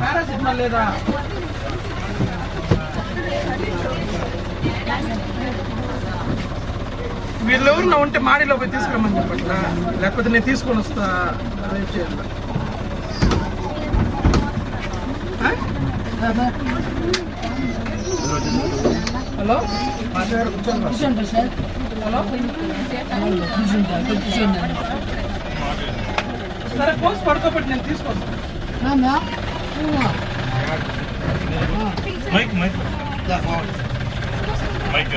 Paracetamol లేదా వీళ్ళు ఎవరన్నా ఉంటే మాడిలో పోయి తీసుకురమ్మని చెప్పట్ల? లేకపోతే నేను తీసుకొని వస్తా. అదే చేయాలి? హలో కూర్చోండి రా. హలో. సరే పోస్ట్ పడుకోబెట్టి నేను తీసుకొస్తాను మైక్ మైక్. మైక్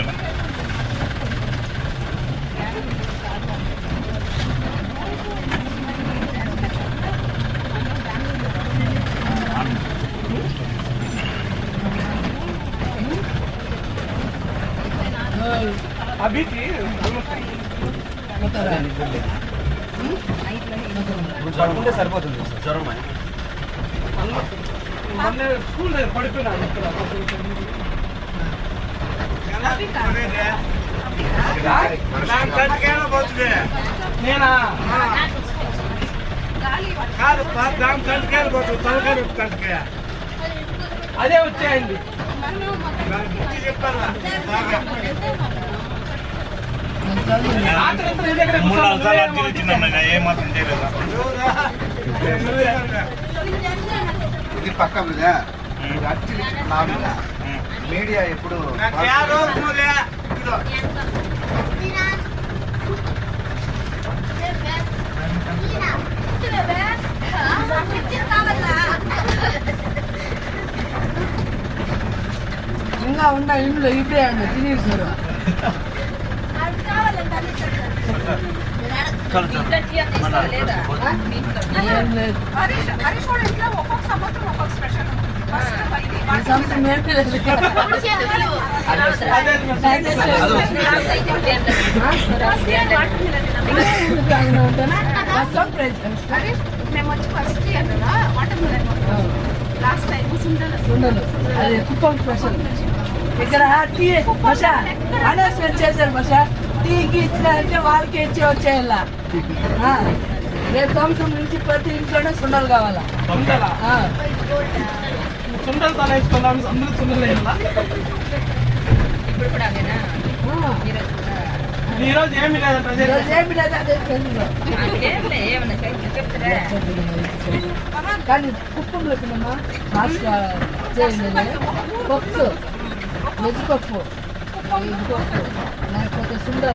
అభికి పడుకుంటే సరిపోతుంది జ్వరం మొన్న స్కూల్ పడిపోయినాడు ఇక్కడ నేనా అదే వచ్చేయండి రాత్రి అంతా నీ దగ్గరే మూడు నాలుగు సార్లు కూర్చోవాలి. అర్జీలు ఇచ్చిందమ్మా నేను ఏ మాత్రం చేయలేదు ఇది పక్క మీద ఇది అర్జీలు ఇచ్చిన నా మీద మీడియా ఎప్పుడు మేము వచ్చి ఫస్ట్ ఇయర్ కదా వాటర్ మిలన్ లాస్ట్ టైం. అది కుప్పం స్పెషల్. ఇక్కడ టీ బస అనౌన్స్మెంట్ చేశారు బస టీకి ఇచ్చినారంటే వాళ్ళకి ఇచ్చి వచ్చేయాల? రేపు సంవత్సరం నుంచి ప్రతి ఇంట్లోనే సుండలు కావాలా? సుందలు తల అందరూ వేయాలా అదే ఈరోజు ఏమి. కానీ కుప్పంలో తినమ్మా ఫాస్ట్గా చేయండి పప్పు వెజ్ పప్పు వెజ్ పప్పు లేకపోతే సుందర.